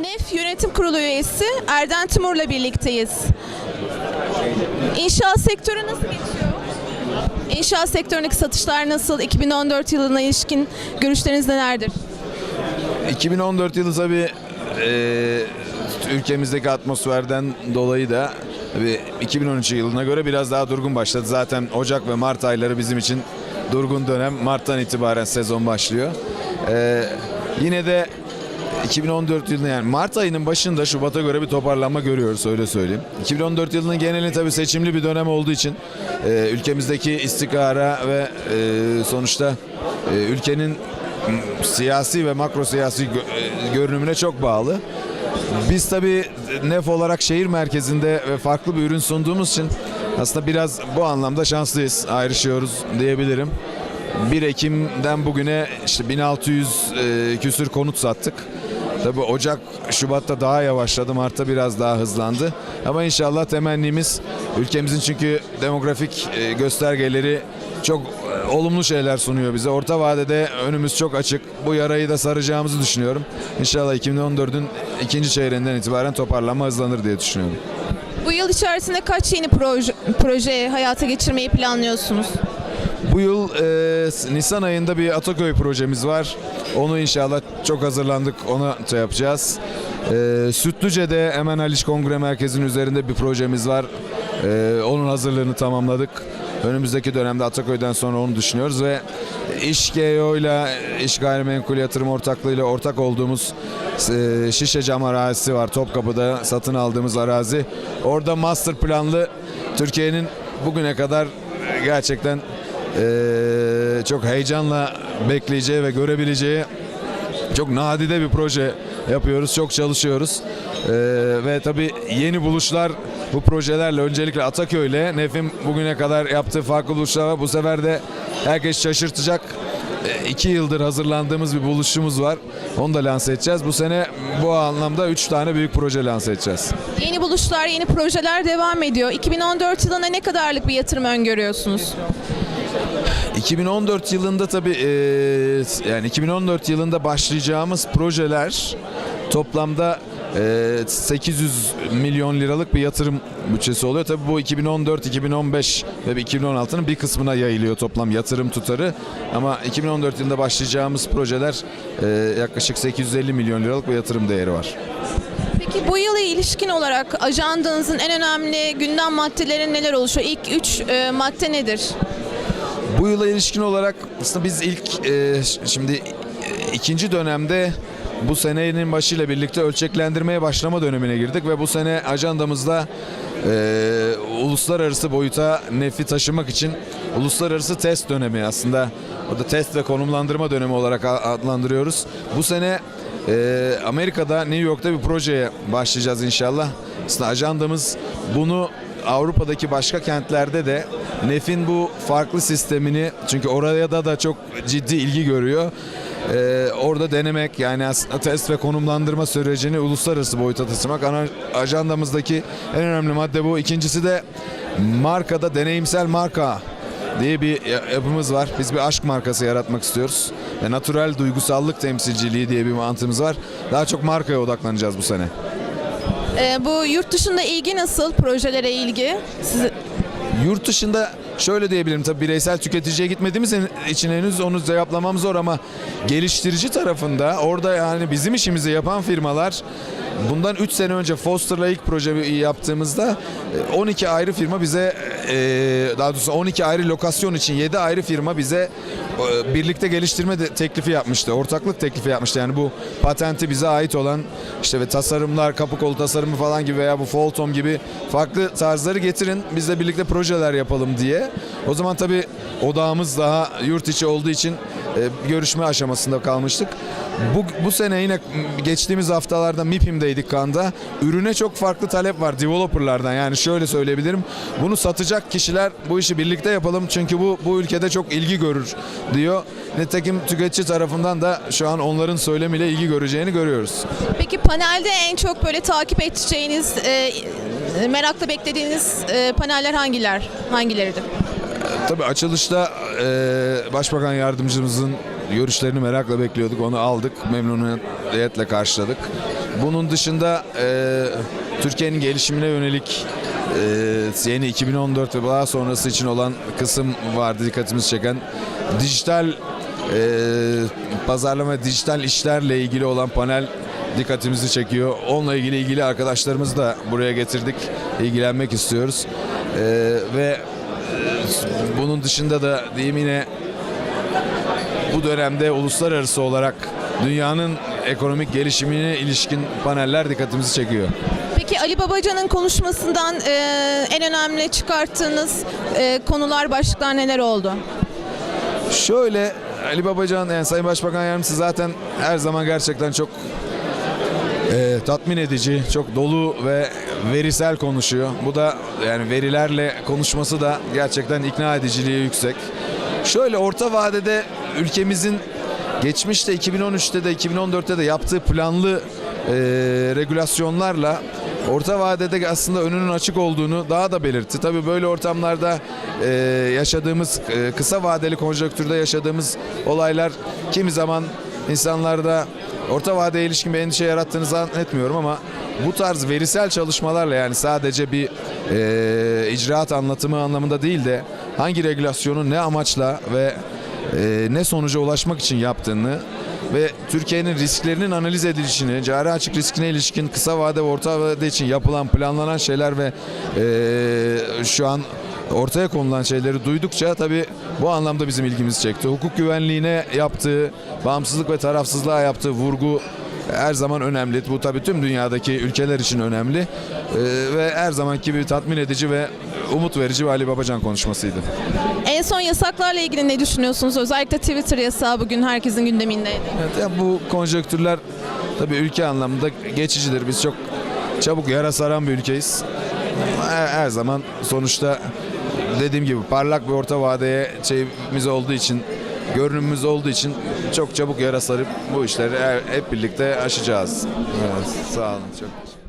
NEF Yönetim Kurulu üyesi Erden Timur'la birlikteyiz. İnşaat sektörü nasıl geçiyor? İnşaat sektöründeki satışlar nasıl? 2014 yılına ilişkin görüşleriniz nelerdir? 2014 yılı tabii e, ülkemizdeki atmosferden dolayı da tabii 2013 yılına göre biraz daha durgun başladı. Zaten Ocak ve Mart ayları bizim için durgun dönem. Mart'tan itibaren sezon başlıyor. E, yine de 2014 yılında yani Mart ayının başında Şubat'a göre bir toparlanma görüyoruz öyle söyleyeyim. 2014 yılının geneli tabii seçimli bir dönem olduğu için e, ülkemizdeki istikrara ve e, sonuçta e, ülkenin siyasi ve makro siyasi e, görünümüne çok bağlı. Biz tabii NEF olarak şehir merkezinde ve farklı bir ürün sunduğumuz için aslında biraz bu anlamda şanslıyız, ayrışıyoruz diyebilirim. 1 Ekim'den bugüne işte 1600 e, küsür konut sattık. Tabii Ocak, Şubat'ta daha yavaşladı, Mart'ta biraz daha hızlandı. Ama inşallah temennimiz ülkemizin çünkü demografik e, göstergeleri çok e, olumlu şeyler sunuyor bize. Orta vadede önümüz çok açık. Bu yarayı da saracağımızı düşünüyorum. İnşallah 2014'ün ikinci çeyreğinden itibaren toparlanma hızlanır diye düşünüyorum. Bu yıl içerisinde kaç yeni proje, proje hayata geçirmeyi planlıyorsunuz? Bu yıl e, Nisan ayında bir Ataköy projemiz var. Onu inşallah çok hazırlandık. Ona şey yapacağız. E, Sütlüce'de hemen Haliç Kongre Merkezi'nin üzerinde bir projemiz var. E, onun hazırlığını tamamladık. Önümüzdeki dönemde Ataköy'den sonra onu düşünüyoruz ve İşgeo ile İş Gayrimenkul Yatırım Ortaklığı ile ortak olduğumuz e, Şişe Cam arazisi var. Topkapı'da satın aldığımız arazi. Orada master planlı Türkiye'nin bugüne kadar gerçekten ee, çok heyecanla bekleyeceği ve görebileceği çok nadide bir proje yapıyoruz. Çok çalışıyoruz. Ee, ve tabii yeni buluşlar bu projelerle öncelikle Ataköy'le Nef'in bugüne kadar yaptığı farklı buluşlar var. Bu sefer de herkes şaşırtacak. Ee, iki yıldır hazırlandığımız bir buluşumuz var. Onu da lanse edeceğiz. Bu sene bu anlamda üç tane büyük proje lanse edeceğiz. Yeni buluşlar, yeni projeler devam ediyor. 2014 yılına ne kadarlık bir yatırım öngörüyorsunuz? 2014 yılında tabii e, yani 2014 yılında başlayacağımız projeler toplamda e, 800 milyon liralık bir yatırım bütçesi oluyor. Tabii bu 2014, 2015 ve 2016'nın bir kısmına yayılıyor toplam yatırım tutarı. Ama 2014 yılında başlayacağımız projeler e, yaklaşık 850 milyon liralık bir yatırım değeri var. Peki bu yıla ilişkin olarak ajandanızın en önemli gündem maddeleri neler oluşuyor? İlk üç e, madde nedir? Bu yıla ilişkin olarak aslında biz ilk e, şimdi e, ikinci dönemde bu senenin başıyla birlikte ölçeklendirmeye başlama dönemine girdik ve bu sene ajandamızda e, uluslararası boyuta nefi taşımak için uluslararası test dönemi aslında orada test ve konumlandırma dönemi olarak adlandırıyoruz. Bu sene e, Amerika'da New York'ta bir projeye başlayacağız inşallah. Aslında ajandamız bunu Avrupa'daki başka kentlerde de Nef'in bu farklı sistemini çünkü oraya da da çok ciddi ilgi görüyor. Ee, orada denemek yani test ve konumlandırma sürecini uluslararası boyuta taşımak ana ajandamızdaki en önemli madde bu. İkincisi de markada deneyimsel marka diye bir ya- yapımız var. Biz bir aşk markası yaratmak istiyoruz. Ve natural duygusallık temsilciliği diye bir mantığımız var. Daha çok markaya odaklanacağız bu sene. E, bu yurt dışında ilgi nasıl? Projelere ilgi? Siz, Yurt dışında şöyle diyebilirim tabii bireysel tüketiciye gitmediğimiz için henüz onu cevaplamam zor ama geliştirici tarafında orada yani bizim işimizi yapan firmalar bundan 3 sene önce Foster'la ilk proje yaptığımızda e, 12 ayrı firma bize e, daha doğrusu 12 ayrı lokasyon için 7 ayrı firma bize e, birlikte geliştirme teklifi yapmıştı. Ortaklık teklifi yapmıştı. Yani bu patenti bize ait olan işte ve tasarımlar, kapı kolu tasarımı falan gibi veya bu Foltom gibi farklı tarzları getirin. Biz de birlikte projeler yapalım diye. O zaman tabii odağımız daha yurt içi olduğu için e, görüşme aşamasında kalmıştık. Bu, bu sene yine geçtiğimiz haftalarda MIPIM'deydik Kanda. Ürüne çok farklı talep var developerlardan. Yani şöyle söyleyebilirim. Bunu satacak kişiler bu işi birlikte yapalım çünkü bu bu ülkede çok ilgi görür diyor. Nitekim tüketici tarafından da şu an onların söylemiyle ilgi göreceğini görüyoruz. peki panelde en çok böyle takip edeceğiniz, e, merakla beklediğiniz e, paneller hangiler? Hangileridir? Tabii açılışta e, Başbakan Yardımcımızın görüşlerini merakla bekliyorduk. Onu aldık. Memnuniyetle karşıladık. Bunun dışında e, Türkiye'nin gelişimine yönelik e, yeni 2014 ve daha sonrası için olan kısım vardı dikkatimizi çeken. Dijital e, pazarlama, dijital işlerle ilgili olan panel dikkatimizi çekiyor. Onunla ilgili ilgili arkadaşlarımızı da buraya getirdik. İlgilenmek istiyoruz. E, ve bunun dışında da diyeyim yine bu dönemde uluslararası olarak dünyanın ekonomik gelişimine ilişkin paneller dikkatimizi çekiyor. Peki Ali Babacan'ın konuşmasından e, en önemli çıkarttığınız e, konular, başlıklar neler oldu? Şöyle Ali Babacan yani Sayın Başbakan Yardımcısı zaten her zaman gerçekten çok e, tatmin edici, çok dolu ve verisel konuşuyor. Bu da yani verilerle konuşması da gerçekten ikna ediciliği yüksek. Şöyle orta vadede ülkemizin geçmişte 2013'te de 2014'te de yaptığı planlı e, regülasyonlarla orta vadede aslında önünün açık olduğunu daha da belirtti. Tabii böyle ortamlarda e, yaşadığımız e, kısa vadeli konjonktürde yaşadığımız olaylar kimi zaman insanlarda orta vadeye ilişkin bir endişe yarattığını zannetmiyorum ama bu tarz verisel çalışmalarla yani sadece bir e, icraat anlatımı anlamında değil de hangi regülasyonu ne amaçla ve e, ne sonuca ulaşmak için yaptığını ve Türkiye'nin risklerinin analiz edilişini, cari açık riskine ilişkin kısa vade ve orta vade için yapılan, planlanan şeyler ve e, şu an ortaya konulan şeyleri duydukça tabii bu anlamda bizim ilgimizi çekti. Hukuk güvenliğine yaptığı, bağımsızlık ve tarafsızlığa yaptığı vurgu her zaman önemli. Bu tabii tüm dünyadaki ülkeler için önemli. E, ve her zamanki gibi tatmin edici ve umut verici bir Ali Babacan konuşmasıydı. En son yasaklarla ilgili ne düşünüyorsunuz? Özellikle Twitter yasağı bugün herkesin gündemindeydi. Evet, ya bu konjonktürler tabii ülke anlamında geçicidir. Biz çok çabuk yara saran bir ülkeyiz. Her, her zaman sonuçta dediğim gibi parlak bir orta vadeye şeyimiz olduğu için, görünümümüz olduğu için çok çabuk yara sarıp bu işleri hep birlikte aşacağız. Evet, sağ olun. Çok